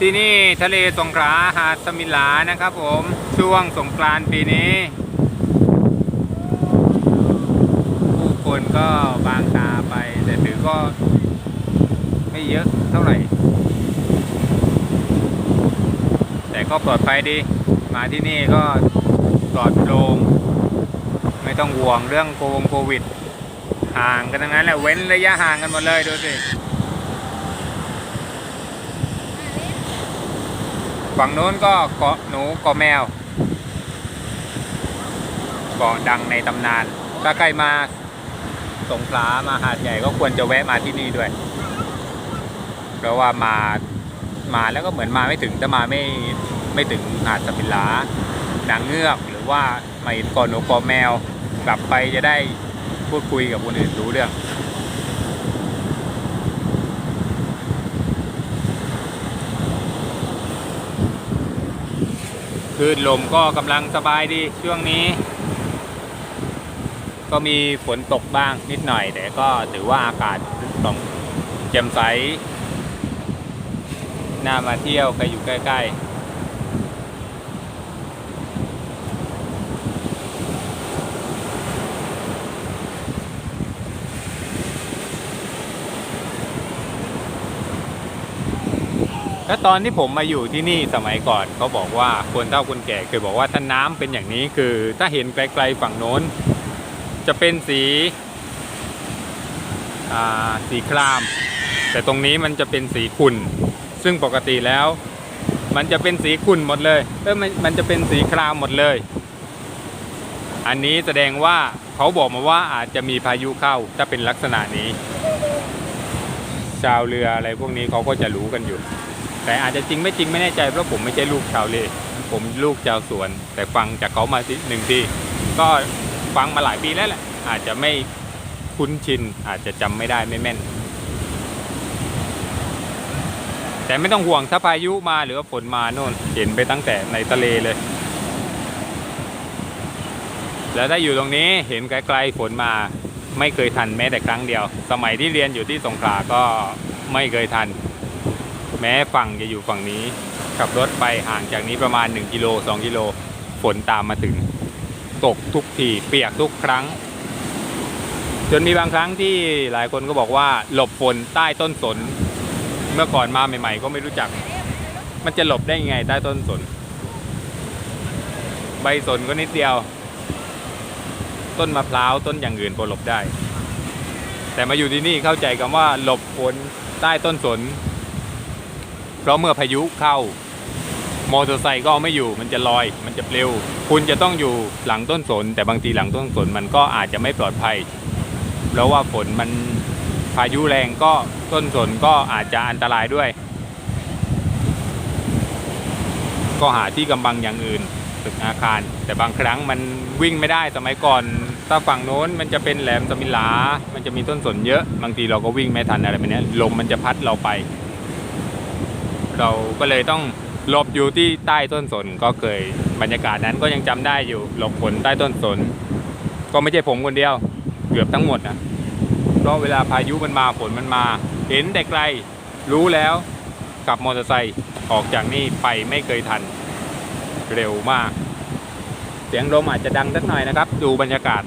ที่นี่ทะเลสงขลาหาดสมิลานะครับผมช่วงสงกรานต์ปีนี้ ผู้คนก็บางตาไป แต่ถือก็ไม่เยอะเท่าไหร่ แต่ก็ปลอดภัยดี มาที่นี่ก็ปลอดโปร่งไม่ต้องห่วงเรื่องโควงโควิด ห่างกันทั้งนั้นแหละเว้นระยะห่างกันหมดเลยดูสิ ฝั่งโน้นก็เกาะหนูเกาะแมวเกาะดังในตำนาน ถ้าใครมาสงขลามาหาดใหญ่ก็ควรจะแวะมาที่นี่ด้วย เพราะว่ามามาแล้วก็เหมือนมาไม่ถึงถ้ามาไม่ไม่ถึงหาดสมิลานางเงือกหรือว่ามาเห็นกาะหนูกาะแมว กลับไปจะได้พูดคุยกับคนอื่นรู้เรื่อง คลื่นลมก็กำลังสบายดีช่วงนี้ ก็มีฝนตกบ้างนิดหน่อย แต่ก็ถือว่าอากาศต้องแจ่มใสน่ามาเที่ยวใครอยู่ใกล้ ๆ แล้วตอนที่ผมมาอยู่ที่นี่สมัยก่อนเขาบอกว่าคนเฒ่าคนแก่เคยบอกว่าถ้าน้ำเป็นอย่างนี้คือ ถ้าเห็นไกลๆฝั่งโน้น จะเป็นสีสีคราม แต่ตรงนี้มันจะเป็นสีขุ่น ซึ่งปกติแล้ว มันจะเป็นสีขุ่นหมดเลยเออมันมันจะเป็นสีครามหมดเลย อันนี้แสดงว่าเขาบอกมาว่าอาจจะมีพายุเข้าถ้าเป็นลักษณะนี้ ชาวเรืออะไรพวกนี้เขาก็จะรู้กันอยู่ แต่อาจจะจริงไม่จริงไม่แน่ใจเพราะผมไม่ใช่ลูกชาวเลผมลูกชาวสวน แต่ฟังจากเขามาทีหนึ่งทีก็ฟังมาหลายปีแล้วแหละอาจจะไม่คุ้นชินอาจจะจำไม่ได้ไม่แม่น แต่ไม่ต้องห่วงถ้าพายุมาหรือว่าฝนมาโน่นเห็นไปตั้งแต่ในทะเลเลย แล้วถ้าอยู่ตรงนี้เห็นไกลๆฝนมาไม่เคยทันแม้แต่ครั้งเดียว สมัยที่เรียนอยู่ที่สงขลาก็ไม่เคยทัน แม้ฝั่งจะอยู่ฝั่งนี้ ขับรถไปห่างจากนี้ประมาณ 1กิโล2กิโลฝนตามมาถึง ตกทุกทีเปียกทุกครั้ง จนมีบางครั้งที่หลายคนก็บอกว่า หลบฝนใต้ต้นสน เมื่อก่อนมาใหม่ ๆ ก็ไม่รู้จัก มันจะหลบได้ยังไงใต้ต้นสน ใบสนก็นิดเดียว ต้นมะพร้าวต้นอย่างอื่นพอหลบได้ แต่มาอยู่ที่นี่เข้าใจคำว่า หลบฝนใต้ต้นสน ราะเมื่อพายุเข้ามอเตอร์ไซค์ก็ไม่อยู่มันจะลอย มันจะปลิวคุณจะต้องอยู่หลังต้นสน แต่บางทีหลังต้นสนมันก็อาจจะไม่ปลอดภัยเพราะว่าฝนมันพายุแรงก็ต้นสนก็อาจจะอันตรายด้วย ก็หาที่กำบังอย่างอื่นตึกอาคาร แต่บางครั้งมันวิ่งไม่ได้สมัยก่อนถ้าฝั่งโน้นมันจะเป็นแหลมสมิลา มันจะมีต้นสนเยอะ บางทีเราก็วิ่งไม่ทันอะไรแบบนี้ลมมันจะพัดเราไป เราก็เลยต้องหลบอยู่ที่ใต้ต้นสนก็เคยบรรยากาศนั้นก็ยังจำได้อยู่หลบฝนใต้ต้นสน ก็ไม่ใช่ผมคนเดียวเกือบทั้งหมดนะเพราะเวลาพายุมันมาฝนมันมา เห็นแต่ไกลรู้แล้วขับมอเตอร์ไซค์ออกจากนี่ไปไม่เคยทันเร็วมาก เสียงลมอาจจะดังสักหน่อยนะครับ ดูบรรยากาศ